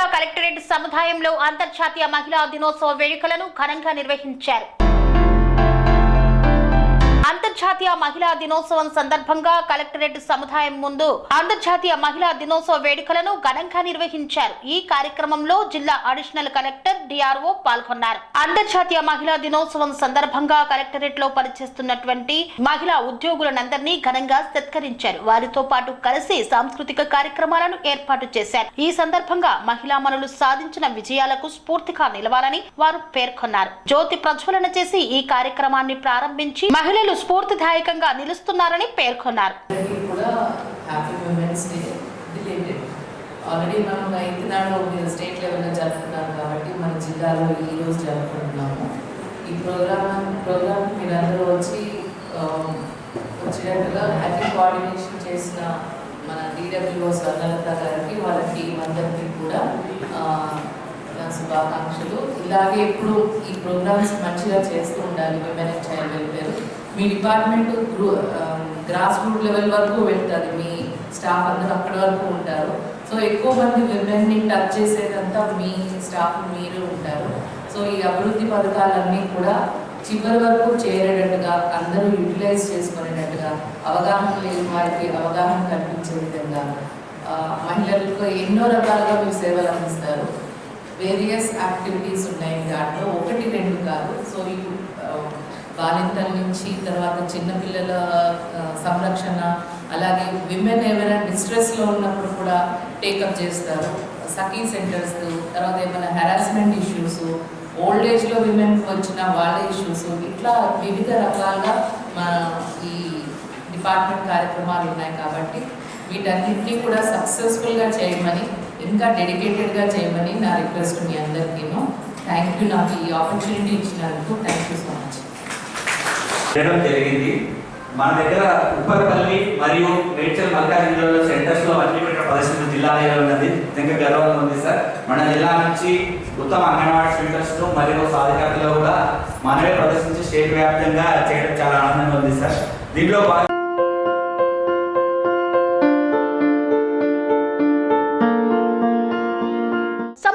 జిల్లా కలెక్టరేట్ సముదాయంలో అంతర్జాతీయ మహిళా దినోత్సవ వేడుకలను ఘనంగా నిర్వహించారు. అంతర్జాతీయ మహిళా దినోత్సవం సందర్భంగా కలెక్టరేట్ సముదాయం ముందు అంతర్జాతీయ మహిళా దినోత్సవ వేడుకలను ఘనంగా నిర్వహించారు. ఈ కార్యక్రమంలో జిల్లా అడిషనల్ కలెక్టర్ డిఆర్ఓ పాల్గొన్నారు. అంతర్జాతీయ మహిళా దినోత్సవం సందర్భంగా కలెక్టరేట్లో పనిచేస్తున్నటువంటి మహిళా ఉద్యోగులనందరినీ ఘనంగా సత్కరించారు. వారితో పాటు కలిసి సాంస్కృతిక కార్యక్రమాలను ఏర్పాటు చేశారు. ఈ సందర్భంగా మహిళా మనులు సాధించిన విజయాలకు స్ఫూర్తిగా నిలవాలని వారు పేర్కొన్నారు. జ్యోతి ప్రజ్వలన చేసి ఈ కార్యక్రమాన్ని ప్రారంభించి మహిళలు స్ఫూర్తి స్ఫూర్తిదాయకంగా నిలుస్తున్నారని పేర్కొన్నారు. కూడా హ్యాపీ డే ఆల్రెడీ మనం ఎయిత్ నాడు స్టేట్ లెవెల్లో జరుపుకున్నాం కాబట్టి మన జిల్లాలో ఈ రోజు జరుపుకుంటున్నాము. ఈ ప్రోగ్రామ్ ప్రోగ్రామ్ మీరందరూ వచ్చి um, వచ్చినట్టుగా హ్యాపీ కోఆర్డినేషన్ చేసిన మన డిడబ్ల్యూఓ స్వర్ణలత గారికి వాళ్ళ టీం అందరికీ కూడా శుభాకాంక్షలు. ఇలాగే ఎప్పుడు ఈ ప్రోగ్రామ్స్ మంచిగా చేస్తూ ఉండాలి. విమెన్ అండ్ చైల్డ్ వెల్ఫేర్ మీ డిపార్ట్మెంట్ గ్రూ గ్రాస్ రూట్ లెవెల్ వరకు వెళ్తుంది మీ స్టాఫ్ అందరూ అక్కడ వరకు ఉంటారు. సో ఎక్కువ మంది విమెన్ని టచ్ చేసేదంతా మీ స్టాఫ్ మీరు ఉంటారు. సో ఈ అభివృద్ధి పథకాలన్నీ కూడా చివరి వరకు చేరేటట్టుగా అందరూ యూటిలైజ్ చేసుకునేటట్టుగా అవగాహన లేని వారికి అవగాహన కల్పించే విధంగా మహిళలకు ఎన్నో రకాలుగా మీరు సేవలు అందిస్తారు. వేరియస్ యాక్టివిటీస్ ఉన్నాయి దాంట్లో ఒకటి రెండు కాదు. సో ఈ ఆ, బాలింతల నుంచి తర్వాత చిన్నపిల్లల సంరక్షణ అలాగే విమెన్ ఏమైనా డిస్ట్రెస్లో ఉన్నప్పుడు కూడా టేకప్ చేస్తారు. సఖీ సెంటర్స్ తర్వాత ఏమైనా హెరాస్మెంట్ ఇష్యూస్ ఓల్డ్ ఏజ్లో విమెన్ వచ్చిన వాళ్ళ ఇష్యూస్ ఇట్లా వివిధ రకాలుగా మన ఈ డిపార్ట్మెంట్ కార్యక్రమాలు ఉన్నాయి కాబట్టి వీటన్నిటినీ కూడా సక్సెస్ఫుల్గా చేయమని ఇంకా డెడికేటెడ్గా చేయమని నా రిక్వెస్ట్ మీ అందరికీను. థ్యాంక్ యూ నాకు ఈ ఆపర్చునిటీ ఇచ్చినందుకు థ్యాంక్ యూ సో మచ్ చేయడం జరిగింది. మన దగ్గర ఉప్పరపల్లి మరియు మేడ్చల్ మల్కాజిల్లాలో సెంటర్స్లో అన్ని ప్రదర్శన జిల్లా లెవెల్ ఉన్నది. నిజంగా గర్వంగా ఉంది సార్. మన జిల్లా నుంచి ఉత్తమ అంగన్వాడీ సెంటర్స్ మరియు సాధికారతలో కూడా మనమే ప్రదర్శించి స్టేట్ వ్యాప్తంగా చేయడం చాలా ఆనందంగా ఉంది సార్. దీంట్లో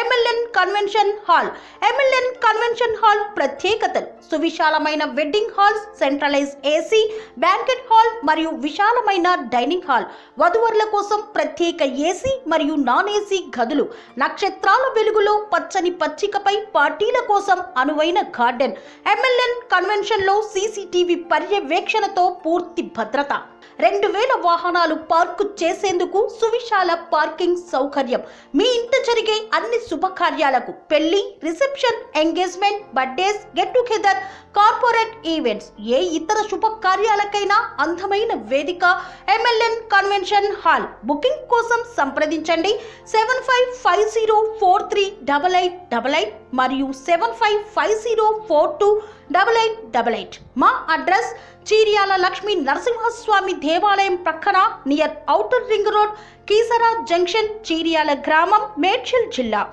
MLN convention hall. MLN convention hall ప్రత్యేకతలు. సువిశాలమైన wedding halls centralise AC banquet hall మరియు విశాలమైన డైనింగ్ హాల్. వధువరుల కోసం ప్రత్యేక ఏసీ మరియు నాన్ ఏసీ గదులు. నక్షత్రాల వెలుగులో పచ్చని పచ్చికపై పార్టీల కోసం అనువైన గార్డెన్. ఎంఎల్ఎన్ కన్వెన్షన్లో సీసీటీవీ పర్యవేక్షణతో పూర్తి భద్రత. రెండు వేల వాహనాలు పార్కు చేసేందుకు సువిశాల పార్కింగ్ సౌకర్యం. మీ ఇంట జరిగే అన్ని శుభకార్యాలకు పెళ్ళి reception engagement birthdays get together corporate events ఏ ఇతర శుభకార్యాలకైనా అందమైన వేదిక ఎంఎల్ఎన్ కన్వెన్షన్ హాల్. బుకింగ్ కోసం సంప్రదించండి. Seven five five zero four three double eight double eight మరియు seven five five zero four two double eight double eight. మా address Cheeryala Lakshmi Narasimhaswamy దేవాలయం ప్రక్కన near outer ring road Keesara junction Cheeryala గ్రామం మేడ్చల్ జిల్లా.